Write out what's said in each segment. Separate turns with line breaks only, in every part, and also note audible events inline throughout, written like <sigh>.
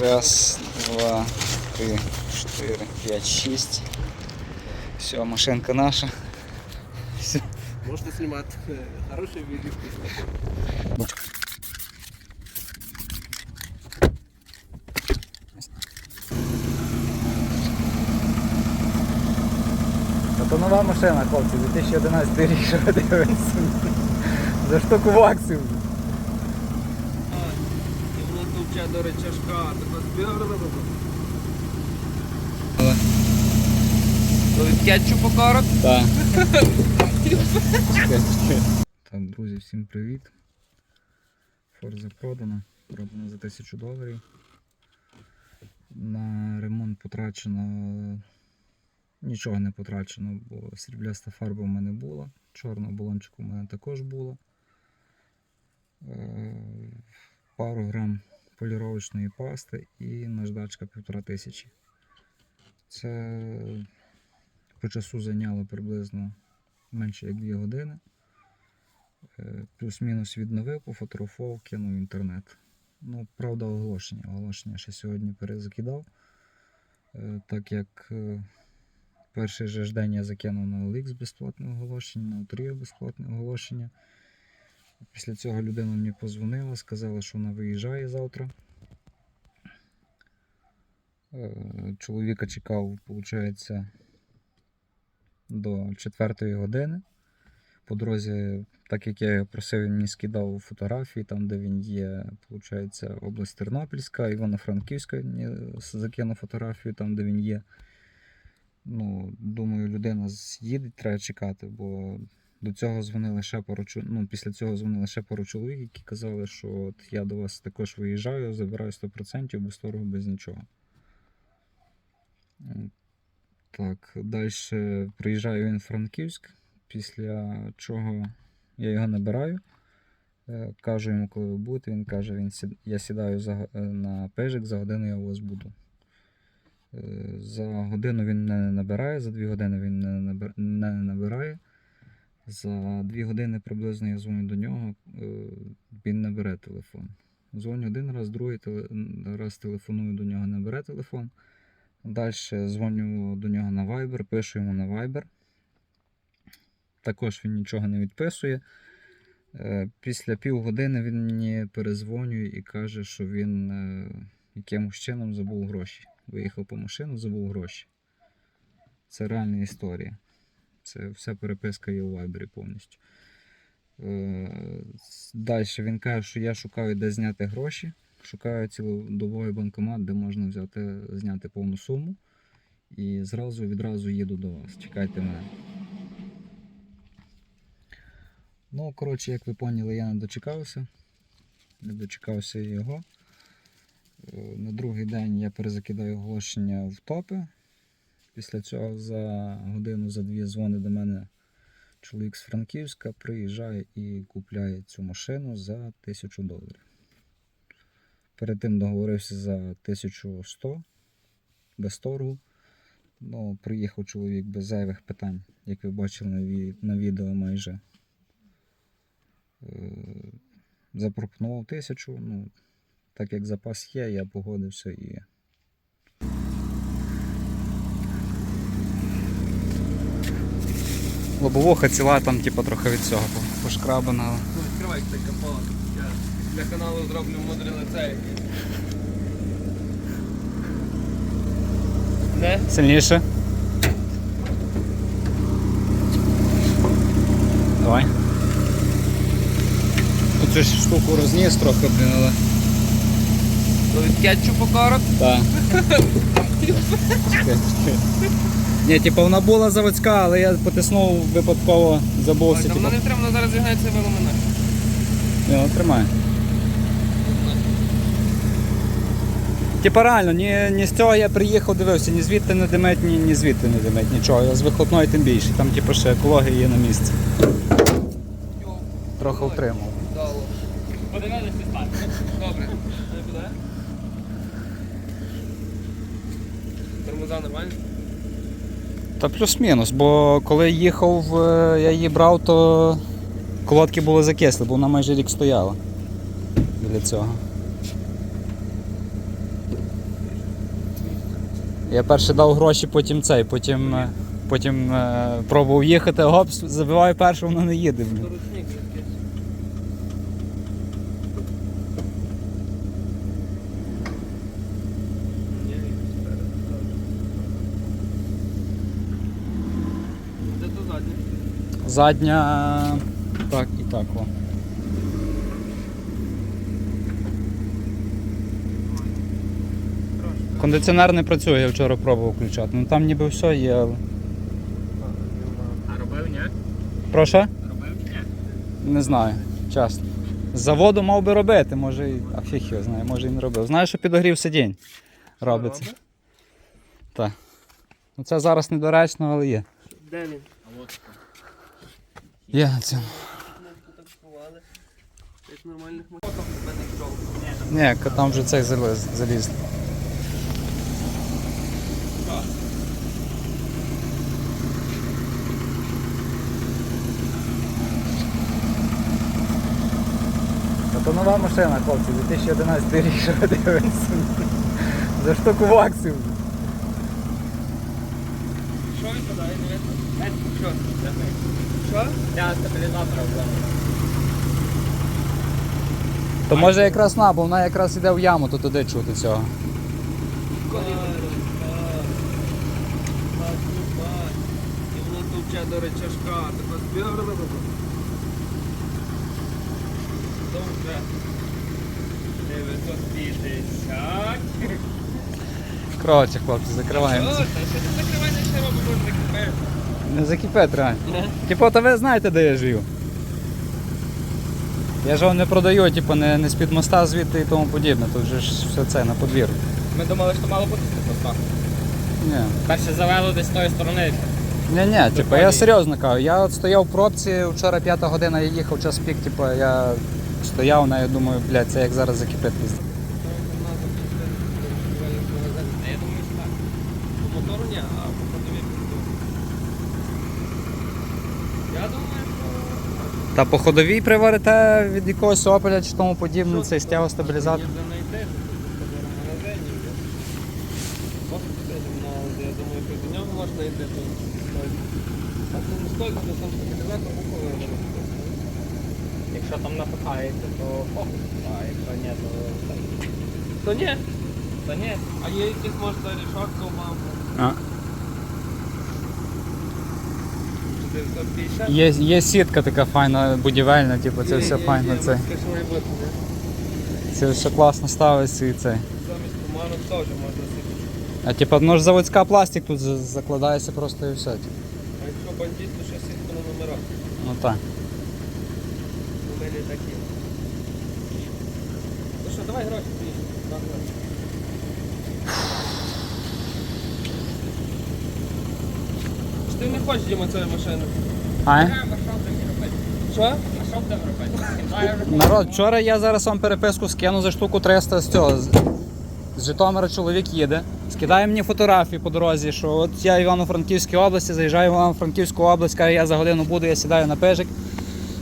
Раз, два, три, чотири, п'ять, шість. Все, машинка наша. Все.
Можно снимать э, хорошие видео.
А то нова машина, хлопці, 2011 рік, що ви дивитесь. За штуку баксів.
Товче до речашка, така збірна. То від кетчупу корот?
Так. Так, друзі, всім привіт. Форза продана. Продана за 1000 доларів. На ремонт потрачено нічого не потрачено, бо срібляста фарба в мене була, чорного балончику в мене також було. Е, Пару грам поліровочної пасти і наждачка 1500. Це по часу зайняло приблизно менше як 2 години. Е, Плюс-мінус відновив, пофотографував, кинув інтернет. Ну, правда, оголошення. Оголошення ще сьогодні перезакидав. Е, Так як е, перший же день я закинув на OLX безплатне оголошення, на Утрію безплатне оголошення. Після цього людина мені позвонила, сказала, що вона виїжджає завтра. Е, Чоловіка чекав, виходить, до 4 години. По дорозі, так як я його просив, він мені скидав фотографії, там, де він є, виходить, область Тернопільська, Івано-Франківська мені закинув фотографію, там, де він є. Ну, думаю, людина з'їде, треба чекати, бо до цього дзвонили ще пару ну, після цього дзвонили ще пару чоловік, які казали, що от я до вас також виїжджаю, забираю 100% без торгу, без нічого. Так, далі приїжджаю він в Франківськ, після чого я його набираю. Е, Кажу йому, коли ви будете, він каже, він сід... я сідаю за... е, на пежик, за годину я у вас буду. Е, За годину він мене не набирає, за дві години він не набир- не набирає. За дві години приблизно я дзвоню до нього, е, він не бере телефон. Дзвоню один раз, другий раз телефоную до нього, не бере телефон. Далі дзвоню до нього на Viber, пишу йому на Viber. Також він нічого не відписує. Е, Після півгодини він мені перезвонює і каже, що він е, якимось чином забув гроші. Виїхав по машину, забув гроші. Це реальна історія. Це вся переписка є у Viber повністю. Далі він каже, що я шукаю, де зняти гроші. Шукаю цілодобовий банкомат, де можна взяти, зняти повну суму. І зразу відразу їду до вас. Чекайте мене. Ну, коротше, як ви поняли, я не дочекався. Не дочекався його. Е, На другий день я перезакидаю оголошення в топи. Після цього за годину, за дві дзвонить до мене чоловік з Франківська, приїжджає і купляє цю машину за 1000 доларів. Перед тим договорився за 1100 без торгу. Ну, приїхав чоловік без зайвих питань, як ви бачили на, ві- на відео майже. Е, Запропонував тисячу. Ну, так як запас є, я погодився і. Лобовуха ціла там, типу, трохи від цього пошкрабана.
Ну, відкривай цей капот. Я для каналу зроблю мудрий лице. Не?
Сильніше. Давай. Оцю ж штуку розніс трохи, блін, але.
Від кетчупу корот?
Так. <laughs> Ні, типу вона була заводська, але я потиснув випадково, забувся.
Там
Типу,
не треба, воно зараз зігнається веломина.
Ні, ну, тримай. Типа реально, ні, ні з цього я приїхав, дивився, ні звідти не димить, ні, ні звідти не димить, нічого. Я з вихлопної тим більше. Там типу ще екологія є на місці. Трохи втримав.
Подивилися спати. Добре. Тормоза нормально?
Та плюс-мінус, бо коли їхав, е, я її брав, то колодки були закисли, бо вона майже рік стояла біля цього. Я перше дав гроші, потім цей, потім, е, потім е, пробував їхати, гоп, забиваю перше, воно не їде. Блін.
Ручник якийсь. Ні, якийсь спереду, так. Де то заднє?
Задня. Так і так. О. Кондиціонер не працює, я вчора пробував включати. Ну там ніби все є, але.
А робив, ні?
Прошу?
Робив ні?
Не знаю, чесно. З заводу мав би робити, може і. А фіг його знає, може і не робив. Знаю, що підогрів сидінь робиться. Так. Ну це зараз недоречно, але є.
Де він? А от.
Є на цьому.
Як нормальних мотоках тебе не пішов.
Ні, там вже цей заліз, заліз. А то нова машина, хлопці, 2011 рік що ви дивитися. За штуку ваксів.
Що він подає, не видно? Що? Що? Я стабілізатора.
То може якраз на, бо вона якраз іде в яму, то туди чути цього.
І воно до речашка. Збігала. Товче. 950.
Коротше, хлопці, закриваємо.
О,
це.
та ще не закривай, ще робимо, може закипеш.
Не закипить реально. Типу, то ви знаєте, де я живу. Я ж вам не продаю, типу, не, не з-під моста звідти і тому подібне. Тут же ж все це на подвір'ю.
Ми думали, що мало бути тут
Ні.
Перше завело десь з тої сторони.
Ні, ні, типу, я серйозно кажу. Я от стояв в пробці, вчора п'ята година я їхав час пік, типу, я стояв, на, я думаю, блядь, це як зараз закипить. пізда. Та по ходовій приварите від якогось опеля чи тому подібне, цей стягостабілізатор.
Я думаю, під нього можна йти то там.
Якщо там напихається, то фокус, а якщо ні, то.
То ні.
То ні.
А є якісь можна рішотку,
мабуть.
950.
Є є сітка така файна, будівельна, типу, це
є,
все
є,
файно.
Є,
це це все класно ставиться і це.
Замість туману теж можна сидіти.
А типу, ну ж заводська пластик тут закладається просто і все. Типу.
А якщо бандит, то ще сітка на номерах.
Ну так.
Мелі такі. Ну що, давай гроші приїдемо. Ти не хочеш Діма цієї машини?
А?
Що
Народ, вчора я зараз вам переписку скину за штуку 300 з цього. З, з Житомира чоловік їде. Скидає мені фотографії по дорозі, що от я в Івано-Франківській області, заїжджаю в Івано-Франківську область, каже, я за годину буду, я сідаю на пежик,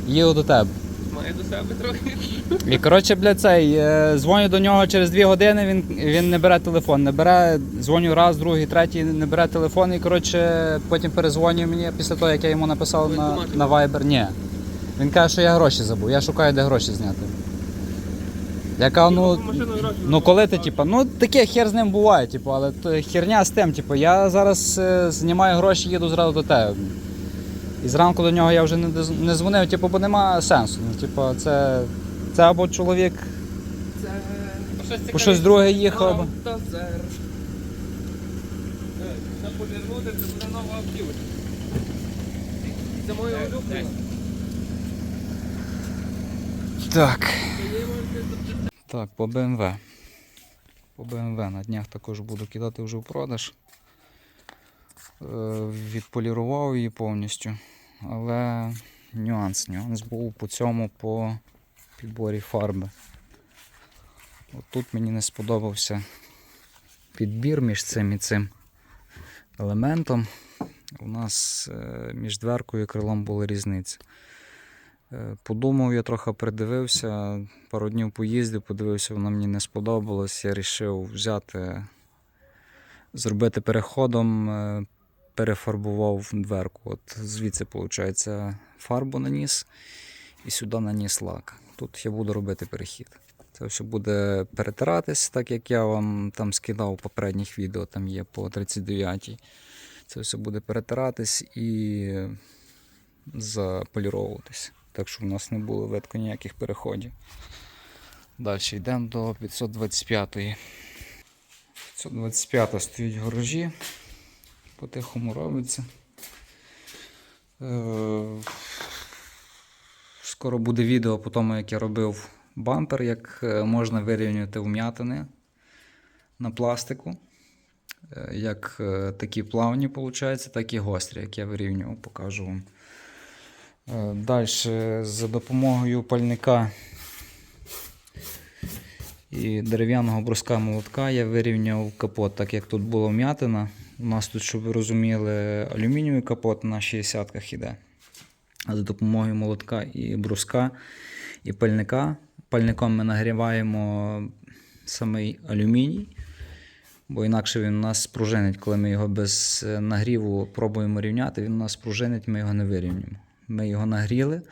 їду до тебе.
Має до себе трохи.
І коротше, блядь, цей, е, дзвоню до нього через дві години, він, він не бере телефон, не бере, дзвоню раз, другий, третій, не бере телефон і коротше, потім перезвонює мені після того, як я йому написав на,
Воєнкомат.
на Viber. Ні. Він каже, що я гроші забув, я шукаю, де гроші зняти. Я кажу, ну, ну коли ти, типу, ну таке хер з ним буває, типу, але то херня з тим, типу, я зараз е, знімаю гроші, їду зразу до тебе. І зранку до нього я вже не, не дзвонив, типу, бо нема сенсу. Ну, типу, це, це або чоловік
Це...
щось
по щось друге їхав. або-
Е, Це повернути, це буде нова автівка. Це моя улюблена.
Так.
Це є моя
Так, по BMW. По BMW на днях також буду кидати вже в продаж. Е, Відполірував її повністю. Але нюанс. Нюанс був по цьому по підборі фарби. От тут мені не сподобався підбір між цим і цим елементом. У нас е, між дверкою і крилом була різниця. Е, Подумав, я трохи придивився, пару днів поїздив, подивився, воно мені не сподобалось. Я вирішив взяти зробити переходом, е, перефарбував дверку. От звідси, виходить, фарбу наніс і сюди наніс лак. Тут я буду робити перехід. Це все буде перетиратись, так як я вам там скидав у попередніх відео, там є по 39-й. Це все буде перетиратись і заполіровуватись. Так що в нас не було видко ніяких переходів. Далі йдемо до 525-ї. 525 стоїть гаражі. По-тихому робиться. Е, Скоро буде відео по тому, як я робив бампер, як е, можна вирівнювати вм'ятини на пластику. Е, Як такі плавні, виходить, так і гострі, як я вирівнював, покажу вам. Далі за допомогою пальника і дерев'яного бруска молотка я вирівняв капот, так як тут була вм'ятина. У нас тут, щоб ви розуміли, алюмінієвий капот на 60-ках іде. За допомогою молотка і бруска і пальника. Пальником ми нагріваємо самий алюміній, бо інакше він у нас спружинить, коли ми його без е, нагріву пробуємо рівняти, він у нас спружинить, ми його не вирівнюємо. Ми його нагріли,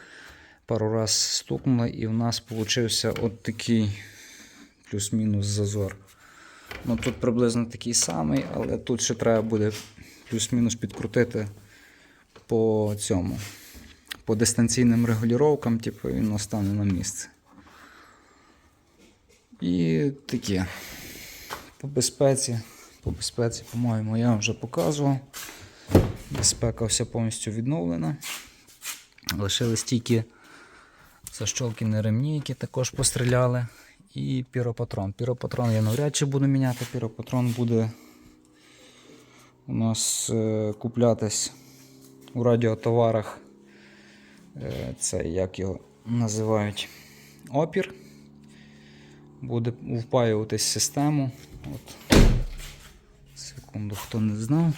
пару раз стукнули, і в нас получився от такий плюс-мінус зазор. Ну, тут приблизно такий самий, але тут ще треба буде плюс-мінус підкрутити по цьому. По дистанційним регулюванням, типу, він настане на місце. І таке. По безпеці, по безпеці, по-моєму, я вже показував. Безпека вся повністю відновлена. Лишились тільки защолкіні ремні, які також постріляли. І піропатрон. Піропатрон я навряд чи буду міняти. Піропатрон буде у нас е, куплятись у радіотоварах. Е, це як його називають опір. Буде впаюватись в систему. От. Секунду, хто не знав.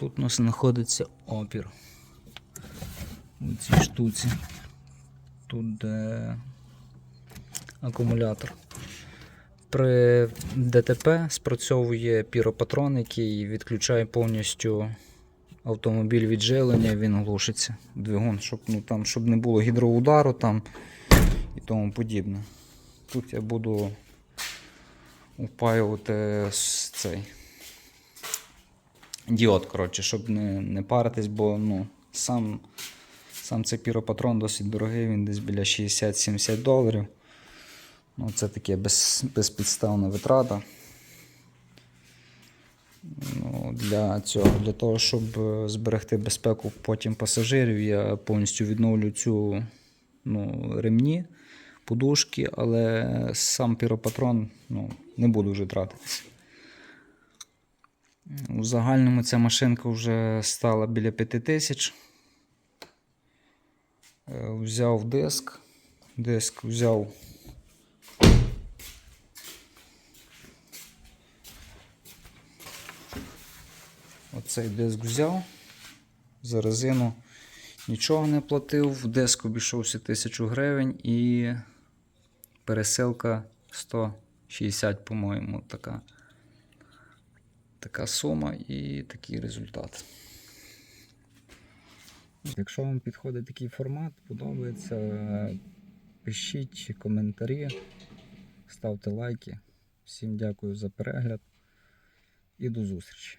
Тут у нас знаходиться опір. У цій штуці. Тут де акумулятор. При ДТП спрацьовує піропатрон, який відключає повністю автомобіль від живлення, він глушиться. Двигун, щоб, ну, там, щоб не було гідроудару там і тому подібне. Тут я буду впаювати цей діод, коротше, щоб не, не паритись, бо ну, сам, сам цей піропатрон досить дорогий, він десь біля 60-70 доларів. Ну, це таке без, безпідставна витрата. Ну, для цього, для того, щоб е, зберегти безпеку потім пасажирів, я повністю відновлю цю ну, ремні, подушки, але сам піропатрон ну, не буду вже тратитись. У загальному ця машинка вже стала біля 5 тисяч. Е, Взяв диск. Диск взяв. Оцей диск взяв. За резину нічого не платив. Диск обійшовся 1000 гривень і пересилка 160, по-моєму, така така сума і такий результат. Якщо вам підходить такий формат, подобається, пишіть коментарі, ставте лайки. Всім дякую за перегляд і до зустрічі.